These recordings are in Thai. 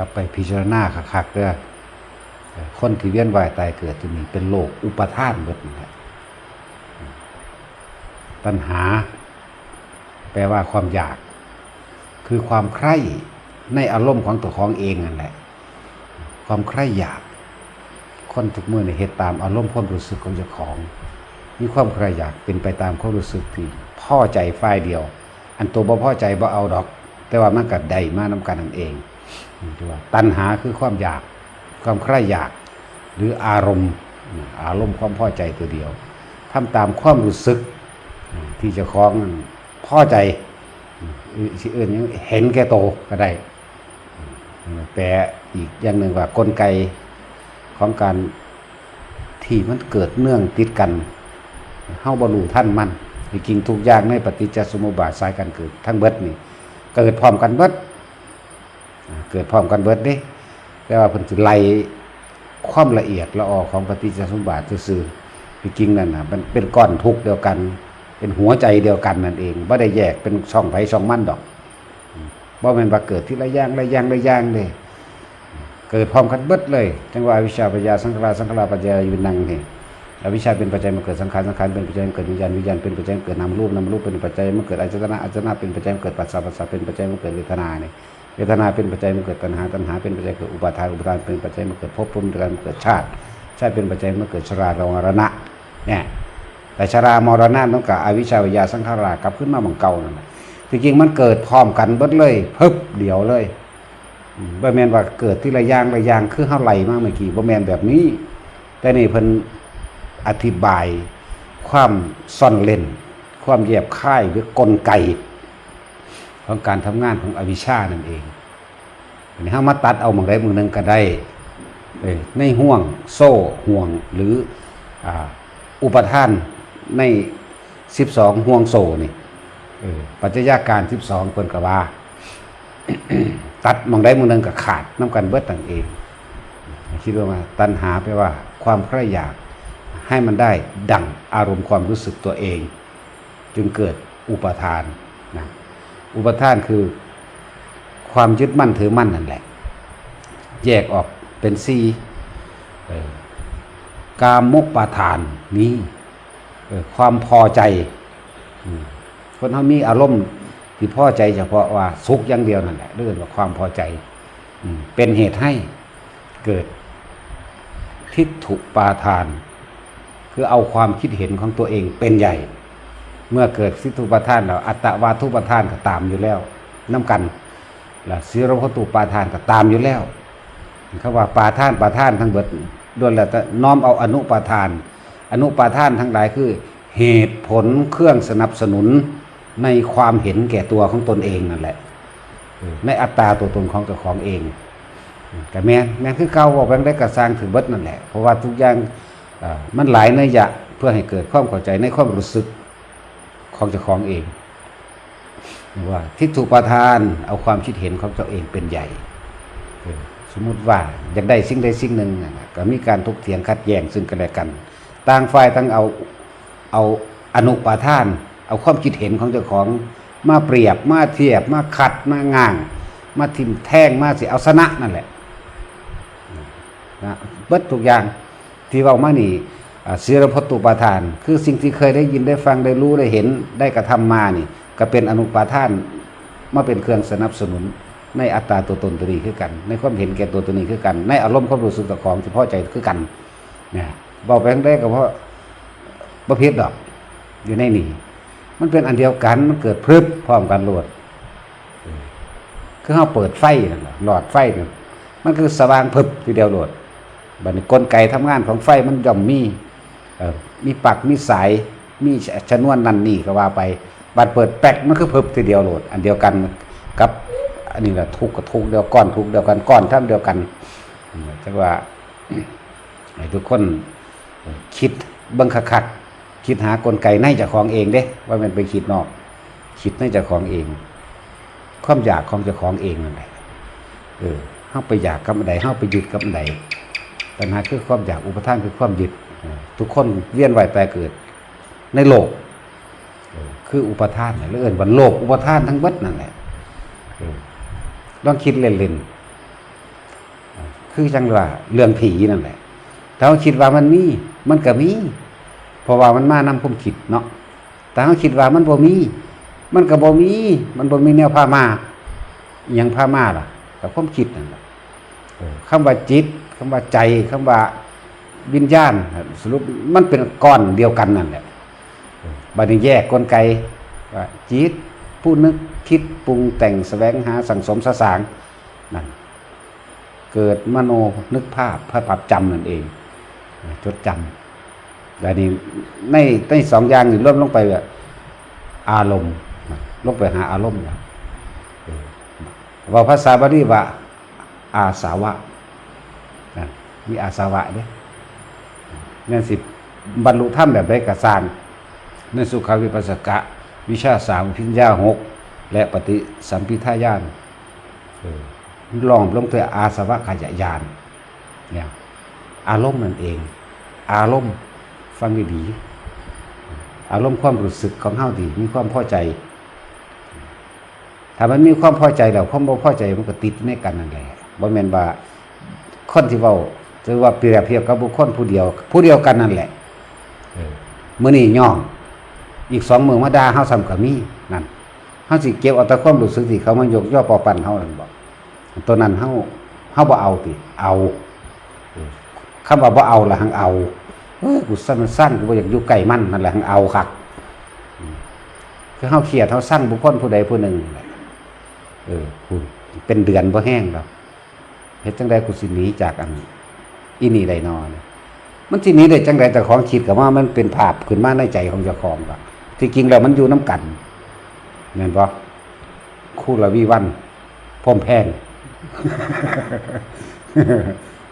ครับ ไปพิจารณาคักๆเด้อคนที่เวียนว่ายตายเกิดที่นี่เป็นโลกอุปทานเบิดนี่แหละตัณหา แปลว่าความอยาก คือความใคร่ในอารมณ์ของตัวของเองนั่นแหละ ความใคร่อยาก คนทุกเมื่อในเหตุตามอารมณ์ความรู้สึกของเจ้าของ มีความใคร่อยากเป็นไปตามความรู้สึกที่พ่อใจฝ่ายเดียว อันตัวบ่พ่อใจบ่เอาดอก แต่ว่ามันกัดใดมานํกันนั่นเอง ที่ว่าตัณหาคือความอยาก ความใคร่อยาก หรืออารมณ์อารมณ์ความพอใจตัวเดียวทำตามความรู้สึกที่จะคล้องพ่อใจสิเอื่นยังเห็นแก่โตก็ได้แปลอีกอย่างหนึ่งว่ากลไกของการที่มันเกิดเนื่องติดกันเฮาบรูท่านมันจริงทุกอย่างในปฏิจจสมุปบาทสายการเกิดทั้งเบิดนี่เกิดพร้อมกันเบิด เกิดพร้อมกันเบิดเด้แต่ว่าเพิ่นสิไล่ความละเอียดละออของปฏิจจสมุปบาทซื่อๆจริงๆนั่นน่ะมันเป็นก้อนทุกเดียวกัน เป็นหัวใจเดียวกันนั่นเองบ่ได้แยกเป็นช่องไผช่องมันดอกบ่แม่นว่าเกิดที่ละอย่างละอย่างละอย่างเด้เกิดพร้อมกันเบิดเลยจังว่าอวิชชาปัญญาสังขารสังขารปัญญาอยู่นังนี่อวิชชาเป็นปัจจัยมาเกิดสังขารสังขารเป็นปัจจัยมาเกิดวิญญาณวิญญาณเป็นปัจจัยมาเกิดนามรูปนามรูปเป็นปัจจัยมาเกิดอายตนะอายตนะเป็นปัจจัยมาเกิดปัสสาวะปัสสาวะเป็นปัจจัยมาเกิดเวทนาเนี่ย วทนาเป็นปัจจัยมาเกิดตัณหา ตัณหาเป็นปัจจัยเกิดอุปาทาน อุปาทานเป็นปัจจัยมาเกิดภพภูมิการเกิดชาติ ชาติเป็นปัจจัยมาเกิดชราลงมรณะ เนี่ย แต่ชรามรณะต้องกับอวิชชาวิญญาสังขารกลับขึ้นมาเหมือนเก่านั่นแหละจริงๆมันเกิดพร้อมกันเบิดเลยเพิบเดียวเลยบ่แมนว่าเกิดที่ระยางระยางคือเฮาไหลมากเมื่อกี้บ่แมนแบบนี้ แต่นี่เพิ่นอธิบายความซ่อนเล่น ความแยบค่ายหรือกลไก ของการทำงานของอวิชชานั่นเองอันนี้เฮามาตัดเอาหมองใดหมองหนึงก็ได้ในห่วงโซ่ห่วงหรืออ่าอุปทานใน 12 ห่วงโซ่นี่ปัจจัยาการที่สองเพิ่นก็ว่า ตัดมองได้มองนึงก็ขาดน้ำกันเบิดต่างเอง คิดว่ามาตัณหาแปว่าความใคร่อยากให้มันได้ดั่งอารมณ์ความรู้สึกตัวเอง จึงเกิดอุปทาน อุปทานคือความยึดมั่นถือมั่นนั่นแหละ แยกออกเป็นสี่กามมุกปาทานนี้ความพอใจคนเขามีอารมณ์ที่พอใจเฉพาะว่าสุขอย่างเดียวนั่นแหละเรื่องว่าความพอใจเป็นเหตุให้เกิดทิฏฐุปาทาน คือเอาความคิดเห็นของตัวเองเป็นใหญ่ เมื่อเกิดทิฏฐุปาทานแล้วอัตตวาทุปาทานก็ตามอยู่แล้วน้ากันแล้วสีรพตุปาทานก็ตามอยู่แล้วเขาว่าปาทานปาทานทั้งเบิดด้วนแล้วแต่น้อมเอาอนุปาทาน อนุปาทานทั้งหลายคือ เหตุผลเครื่องสนับสนุนในความเห็นแก่ตัวของตนเองนั่นแหละในอัตตาตัวตนของเจ้าของเองแต่แม่แม่คือเก่าว่าแบงได้กระสร้างถือเบิดนั่นแหละเพราะว่าทุกอย่างมันหลายเนื้อยะเพื่อให้เกิดความเข้าใจในความรู้สึก ของเจ้าของเองว่าทิฏฐุปาทาน เอาความคิดเห็นของตัวเองเป็นใหญ่ สมมุติว่าอยากได้สิ่งใดสิ่งหนึ่งก็มีการถกเถียงขัดแย้งซึ่งกันและกัน ต่างฝ่ายต่างเอาเอาอนุปาทาน เอาความคิดเห็นของเจ้าของ มาเปรียบมาเทียบมาขัดมาง่าง มาทิมแท่งมาสิเอาชนะนั่นแหละนะเบิดทุกอย่างที่เว่ามานี่ ศีลพตุปาทาน คือสิ่งที่เคยได้ยินได้ฟังได้รู้ได้เห็นได้กระทำมานี่ ก็เป็นอนุปาทานมาเป็นเครื่องสนับสนุน ในอัตตาตัวตนตัวนี้คือกัน ในความเห็นแก่ตัวตัวนี้คือกัน ในอารมณ์ความรู้สึกต่อของเฉพาะใจคือกันเนี่ยบอกไปครั้งแรกก็เพราะประเภทดอกอยู่ในนี่มันเป็นอันเดียวกันมันเกิดพรึบพร้อมกันโหลดคือเขาเปิดไฟนั่นแหละหลอดไฟนั่นมันคือสว่างพึบทีเดียวโหลดบัดนี้กลไกทำงานของไฟมันย่อมมี มีปักมีสายมีชนวนนั่นนี่ก็ว่าไปบัดเปิดแป๊กมันคือพรึบทีเดียวโหลด อันเดียวกันกับอันนี้แหละทุกกับทุกเดียวก้อนทุกเดียวกันก้อนท่าเดียวกันจังว่าให้ทุกคนคิดเบิ่งคักคิดหากลไกในจ้าของเองเด้ว่ามันไปคิดนอก คิดในจ้าของเอง ความอยากของจ้าของเองนั่นแหละเออเฮาไปอยากกับอันใดเฮาไปยึดกับอันใดปัญหาคือความอยากอุปทานคือความยึด ทุกคนเวียนว่ายตายเกิด ในโลก คืออุปทานน่ะหรือเอิ้นว่าโลกอุปทานทั้งเบิดนั่นแหละเออลองคิดเล่นๆคือจังว่าเรื่องผีนั่นแหละถ้าเราคิดว่ามันมี มันก็มี เพราะว่ามันมานำความคิดเนาะแต่เราคิดว่ามันบ่มี มันก็บ่มี มันบ่มีแนวพามาอหยังพามาล่ะแต่ความคิดนั่นแหละคำว่าจิตคำว่าใจคำว่า วิญญาณสรุปมันเป็นก้อนเดียวกันนั่นแหละบัดนี้แยกกลไกว่าจิตผู้นึกคิดปรุงแต่งแสวงหาสังสมสสางนั่นเกิดมโนนึกภาพภาพปรับจำนั่นเอง จดจำแต่นี้ในในสองอย่างนี่ริ่มลงไปแบบอารมณ์ลงไปหาอารมณ์แล้วเออว่าภาษาบาลีว่าอาสาวะนะมีอาสาวะเนี่ย นั่นสิบรรลุธรรมแบบไรกระสางในสุขาวิปัสสกะ วิชาสามพิญญาหกและปฏิสัมพิทายานลองลงตัวอาสวะขยายานเนี่ยอารมณ์นั่นเอง อารมณ์ฟังดีๆอารมณ์ความรู้สึกของเฮาดีมีความพอใจ ถ้ามันมีความพอใจแล้วความบ่พอใจมันก็ติดในกันนั่นแหละบ่แม่นว่าคนที่เว้า ถือว่าเปรียบเทียบกับบุคคลผู้เดียว ผู้เดียวกันนั่นแหละเออมื้อนี้ย่อง อีกสองมือมาด่าเฮาซ้ำก็มีนั่นเฮาสิเก็บเอาแต่ความรู้สึกที่เขามายกย่อปอปั่นเฮานั่นบ่ตัวนั้นเฮาเฮาบ่เอาติเอาคำว่าบ่เอาล่ะหังเอาเอ้ยกูสั้นมันสั้นกูบ่อยากอยู่ใกล้มันนั่นแหละหังเอาคักอืมคือเฮาเครียดเฮาสั้นบุคคลผู้ใดผู้หนึ่งนั่นแหละเออกูเป็นเดือนบ่แห้งดอกเฮ็ดจังไดกูสิหนีจากอัน อีนี่ได้นอน มันสิหนีได้จังไดแต่ของคิดก็ว่ามันเป็นภาพขึ้นมาในใจของเจ้าของว่าที่จริงแล้วมันอยู่น้กันแม่นบ่คู่ละวิวันพร้อมแพง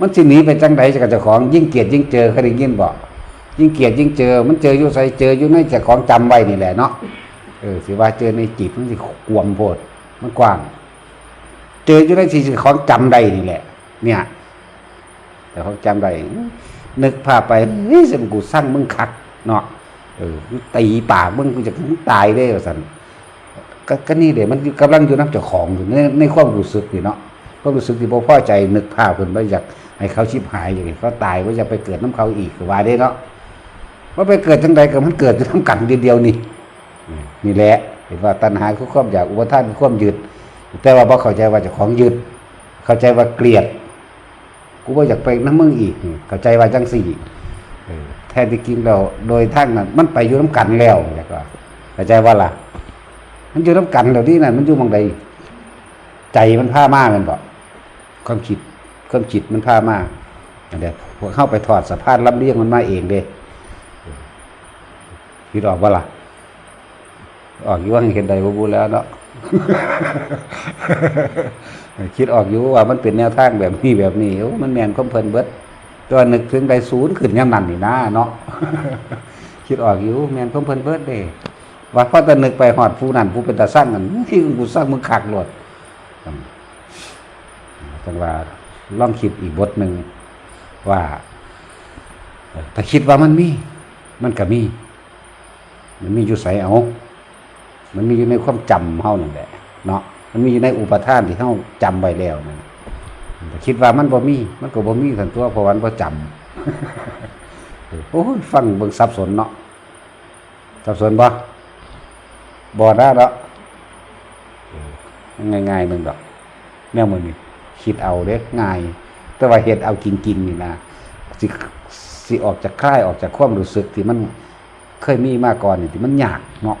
มันสิหนีไปจังไดจากเจ้าของ ยิ่งเกลียดยิ่งเจอเคยได้ยินบอกยิ่งเกลียดยิ่งเจอ มันเจออยู่ใส่เจออยู่ในเจ้าของจำไว้นี่แหละเนาะเออสิว่าเจอในจิตมันสิกวมโพดมันกว้าง เจออยู่ในสิ่งของจำได้นี่แหละ เนี่ย แต่เขาจำได้นึกภาพไปเฮ้ยสิมกูสร้างมึงคักเนาะเออตีปากมึงกูจะมึงตายได้ว่าสันก็ก็นี่เดี๋ยวมันกำลังอยู่น้ำเจ้าของอยู่ในในความรู้สึกนี่เนาะความรู้สึกที่พ่อพอใจนึกภาพคนว่าอยากให้เขาชิบหายอย่างนี้เขาตายว่าจะไปเกิดน้ำเขาอีกว่าได้เนาะว่าไปเกิดจังใดก็มันเกิดอยู่น้ำกันเดียวๆนี่นี่แหละเห็นว่าตัณหาคือความอยากอุปทานคือความยึดแต่ว่าพอเข้าใจว่าจ้าของยึดเข้าใจว่าเกลียด กูว่าอยากไปน้ำมึงอีกเข้าใจว่าจังสี่แท้ที่จริงแล้วโดยทั้งนั้นมันไปอยู่น้ำกันแล้วแล้วก็เข้าใจว่าล่ะ มันอยู่น้ำกันเดี๋ยวนี้นั่นมันอยู่หมองใดใจมันพามากมันบอกความคิดความคิดมันพามากเดี๋ยวพวกเข้าไปถอดสะพานลำเลียงมันมาเองเด้คิดออกว่าล่ะออกอยู่ว่าเห็นใดบ่บูแล้วเนาะ คิดออกอยู่ว่ามันเป็นแนวทางแบบนี้แบบนี้โอ้มันแมนคอมเพลินเบิดตัวนึกถึงใดศูนย์ขึ้นย่ำนั่นนี่นะเนาะคิดออกอยู่แมนคอมเพลินเบิดเด้ว่าพอแตะนึกไปหอดผู้นั้นผู้เป็นตาสร้างกันที่กูสร้างมึงขักหลดจังว่าลองคิดอีกบทหนึ่งว่าเอ่อถ้าคิดว่ามันมี มันก็มี มันมีอยู่ใสเอา มันมีอยู่ในความจำเฮานั่นแหละเนาะมันมีอยู่ในอุปทานที่เฮาจำไว้แล้วนั่นแต่คิดว่ามันบ่มี มันก็บ่มีทันตัวเพราะวันบ่จำโอ้ยฟังเบิ่งสับสนเนาะสับสนบ่บอได้แล้วง่ายๆนึงดอกแนวมือนี่คิดเอาเด็กง่าย แต่ว่าเหตุเอากินกินนี่นะสิสิออกจากคลายออกจากความรู้สึกที่มันเคยมีมาก่อนนี่ที่มันยากเนาะ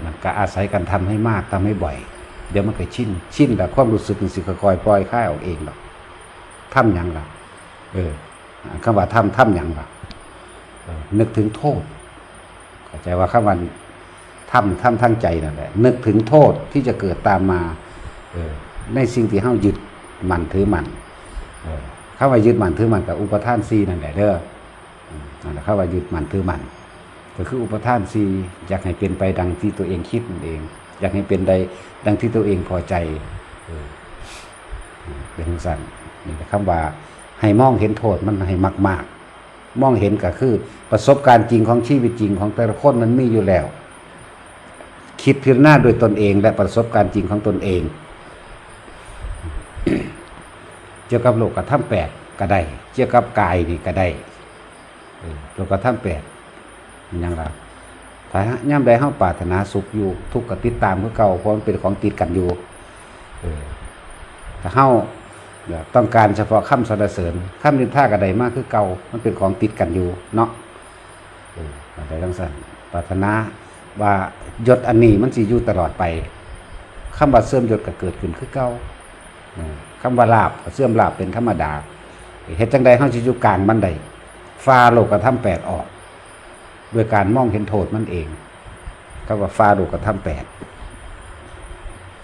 นั้นก็อาศัยกันทำให้มากทำให้บ่อย เดี๋ยวมันก็ชินชินแต่ความรู้สึกนี่สิค่อยปล่อยคลายออกเองหรอกทำหยังล่ะเออคำว่าทำทำหยังล่ะนึกถึงโทษเข้าใจว่าข้าวันทำทำทั้งใจนั่นแหละนึกถึงโทษที่จะเกิดตามมาเออในสิ่งที่เฮายึดมันถือมันเออเข้าว่ายึดมันถือมันกับอุปทานซีนั่นแหละเด้อนั่นแหละเข้าว่ายึดมันถือมัน ก็คืออุปทานซีอยากให้เป็นไปดังที่ตัวเองคิดนั่นเอง อยากให้เป็นใดดังที่ตัวเองพอใจเป็นสั่นนี่คำว่า ให้มองเห็นโทษมันให้มาก ๆ มองเห็นก็คือ ประสบการณ์จริงของชีวิตจริงของแต่ละคนมันมีอยู่แล้ว คิดพิจารณาโดยตนเอง และประสบการณ์จริงของตนเองเกี่ยวกับโลกกระท่ำแปดก็ได้เกี่ยวกับกายนี่ก็ได้โลกกระท่ำแปด มันหยังล่ะถ้าย่ำใดเฮาปรารถนาสุขอยู่ ทุกข์ก็ติดตามคือเก่าเพราะมันเป็นของติดกันอยู่เออถ้าเฮาอยาต้องการเฉพาะคำสรรเสริญคำนินทาก็ไดมากคือเก่ามันเป็นของติดกันอยู่เนาะอะไรทั้งสั้นปรารถนาว่ายศอันนี้มันสิอยู่ตลอดไปคำว่าเสื่อมยศก็เกิดขึ้นคือเก่าอืมคำว่าลาบเสื่อมลาบเป็นธรรมดาเฮ็ดจังใดเฮาสิอยู่กลางมันไดฟ้าโลกธรรมแปดออก ด้วยการมองเห็นโทษมันเอง ก็ว่าฟ้าโลกธรรมแปด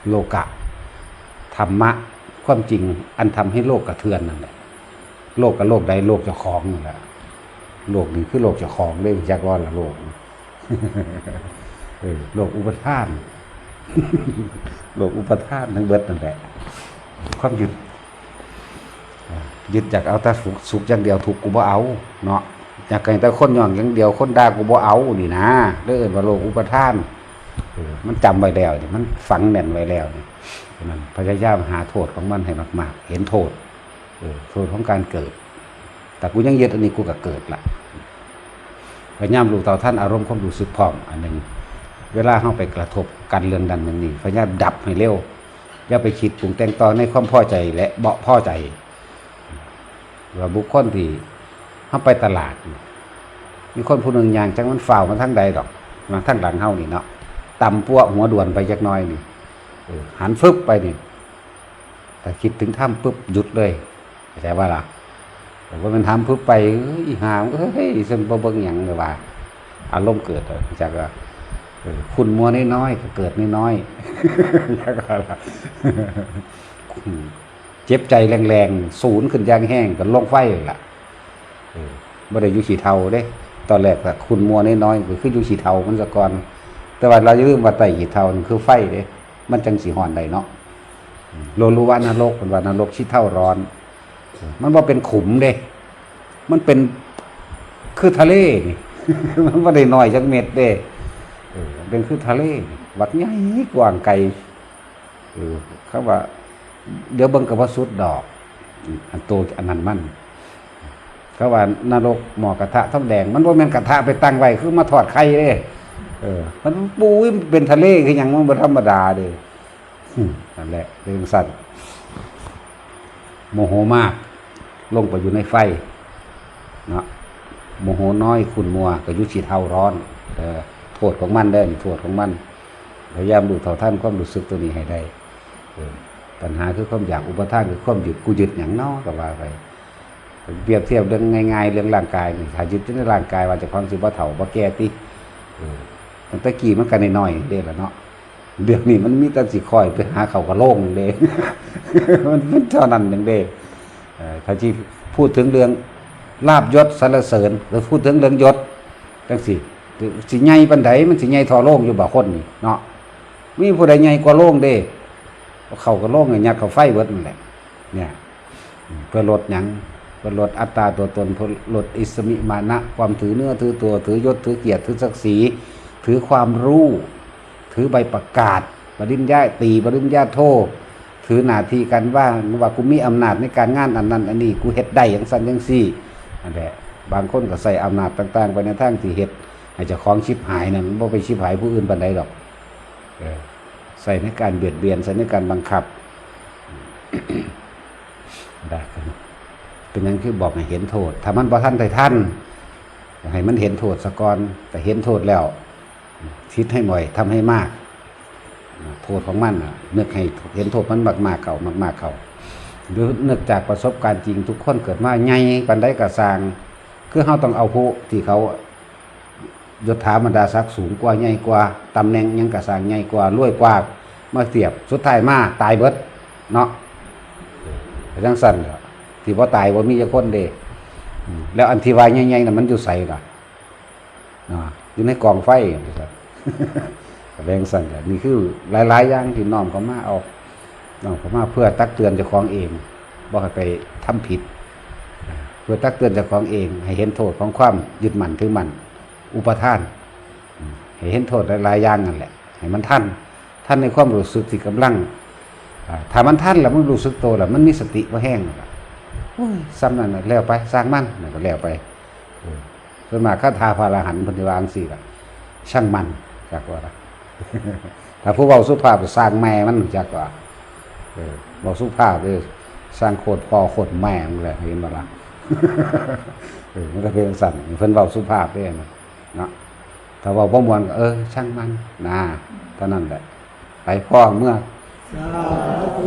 โลกะธรรมะความจริงอันทำให้โลกกระเทือนนั่นแหละโลกกับโลกใดโลกเจ้าของนั่นแหละโลกนี้คือโลกเจ้าของเรื่องจักรวาลละโลกเออโลกอุปทาน โลกอุปทานทั้งเบิดนั่นแหละ ความหยึดยึดจากเอาแต่สุขสุขอย่างเดียวถูกกูบ่เอา เนาะ อยากให้แต่คนย่องอย่างเดียวคนด่ากูบ่เอานี่นะเด้อเอิ้นว่าโลกอุปทานมันจำไว้แล้วนี่มันฝังแน่นไว้แล้วนี่มันพยายามหาโทษของมันให้มากๆ เห็นโทษโทษของการเกิด แต่กูยังยึดอันนี้กูก็เกิดละพยายามรู้ต่าท่านอารมณ์ความรู้สึกพร้อมอันหนึ่งเวลาเข้าไปกระทบกันเรื่องดันอย่างนี้พยายามดับให้เร็วอย่าไปคิดปรุงแต่งต่อในความพอใจและเบาพอใจว่าบุคคลที่ เข้าไปตลาด มีคนผู้หนึ่งยางจังมันฝ่าวมาทั้งใดดอกมาทั้งหลังเฮานี่เนาะต่ำปัวหัวด่วนไปจักน้อยนี่หันฟึบไปนี่แต่คิดถึงถ้ำปุ๊บหยุดเลยเข้าใจว่าล่ะแต่ว่ามันทำปุ๊บไปเอ้ยอีหามเอ้ยซึ่งบ่เบิ่งหยังเลยว่าอารมณ์เกิดจากคุณมัวน้อยๆก็เกิดน้อยๆจากว่าล่ะเจ็บใจแรงๆ ศูนย์ขึ้นยางแห้งก็ลงไฟล่ะ บ่ได้อยู่ขี้เทาเด้ ตอนแรกก็คุณมัวน้อยๆก็คืออยู่ขี้เทามันสะก่อน แต่ว่าเราอย่าลืมว่าไตขี้เทานั่นคือไฟเด้มันจังสีห่อนได้เนาะโลรู้ว่านรกเป็นว่านรกชี้เท่าร้อน มันว่าเป็นขุมเด้ มันเป็นคือทะเลนี่มันบ่าได้น้อยจักเม็ดเด้เออเป็นคือทะเลนี่บักใหญ่กว้างไกลเออเขาว่า เดี๋ยวเบิ่งกับว่าสุดดอก อันโตอันนั้นมัน เขาว่านรกหมอกระทะทองแดง มันว่าม่นกระทะไปตั้งไว้คือมาทอดไข่เด้เออ มันปูเป็นทะเลคือยังมันธรรมดาเด้อืมนั่นแหละเรื่องสั้นโมโหมาก ลงไปอยู่ในไฟเนาะโมโหน้อยคุณมัวก็ยุชีเท่าร้อนเออโทษของมันเด้อนี่โทษของมันพยายามดูเท่าท่านความรู้สึกตัวนี้ให้ได้ปัญหาคือความอยากอุปทานคือความหยึดกูหยึดอย่างนอก็ว่าไป เปรียบเทียบเรื่องง่ายๆ เรื่องร่างกายนี่ถ้ายึดในร่างกายว่าจะความสิบ่เฒ่าบ่แก่ติเออมันตะกี้มันก็น้อยๆเด้ละเนาะเดี๋ยวนี้มันมีแต่สิคอยไปหาเขากระโล่งเด้มันมันเท่านั้นอย่างเด้เออถ้าที่พูดถึงเรื่องลาบยศสรรเสริญหรือพูดถึงเรื่องยศจังสิสิใหญ่ปานใดมันสิใหญ่ทอโล่งอยู่บ่คนนี่เนาะมีผู้ใดใหญ่กว่าโล่งเด้เขาก็โล่งอย่างยัดเขาไฟเบิดนั่นแหละเนี่ยอืมเพื่อลดหยัง เพื่อลดอัตราตัวตนเพื่อลดอิสมิมานะ ความถือเนื้อถือตัวถือยศถือเกียรติถือศักดิ์ศรีถือความรู้ ถือใบประกาศปริญญาตีปริญญาโท ถือหน้าที่กันว่าว่ากูมีอำนาจในการงานอันนั้น อันนี้กูเฮ็ดได้อย่างสั้นอย่างซี่นั่นแหละบางคนก็ใส่อำนาจต่าง ๆ ไปในทางที่เฮ็ดให้เจ้าของชิบหายนั่นบ่ไปชิบหายผู้อื่นปานใดดอกใส่ในการเบียดเบียนใส่ในการบังคับได้ เป็นอย่างที่บอกให้เห็นโทษถ้ามันบ่ท่านไทท่านให้มันเห็นโทษสะกอนแต่เห็นโทษแล้วคิดให้บ่อยทำให้มาก โทษของมันนึกให้เห็นโทษมันมากมากๆเขามากมากๆเขาหรือนึกจากประสบการณ์จริงทุกคนเกิดมาไงปันได้กระสางคือเขาต้องเอาผู้ที่เขายศถาบรรดาศักดิ์สูงกว่าใหญ่กว่าตำแหน่งยังกระสางใหญ่กว่ารวยกว่ามาเสียบสุดท้ายมาตายเบิดเนาะแต่จังสั่นแหละ ที่ว่าตายว่ามีจะคนเดแล้วอันที่วายใหญ่ๆน่ะมันอยู่ใส่ล่ะอ่ายู่ในกองไฟนะครับแรงสั่นแหละนี่คือหลายๆอย่างที่น้อมเขามาเอาน้อมเขามาเพื่อตักเตือนเจ้าของเองบ่ให้ไปทำผิด เพื่อตักเตือนเจ้าของเอง ให้เห็นโทษของความยึดมั่นถือมั่นอุปทาน ให้เห็นโทษหลายๆอย่างนั่นแหละให้มันท่านท่านในความรู้สึกที่กำลังถ้ามันท่านแล้วมันรู้สึกโตแล้วมันมีสติว่าแห้งแล้ว ซ้ำนั่นน่ะแล้วไปสร้างมันนั่นก็แล้วไปส่วนมากคาถาพระอรหันต์เพันธิวางสี่ล่ะช่างมันจักว่าล่ะถ้าผู้เว้าสุภาพสร้างแม่มันจักว่าเออเว้าสุภาพเด้อสร้างโคตรพ่อโคตรแม่มันแหละเห็นบ่ล่ะเออมันก็เป็นสั่นเพิ่นเว้าสุภาพเด้นะเนาะถ้าเว้าบ่ม่วนก็เออ ช่างมันนะเท่านั้นแหละไปพ่อเมื่อสาธุ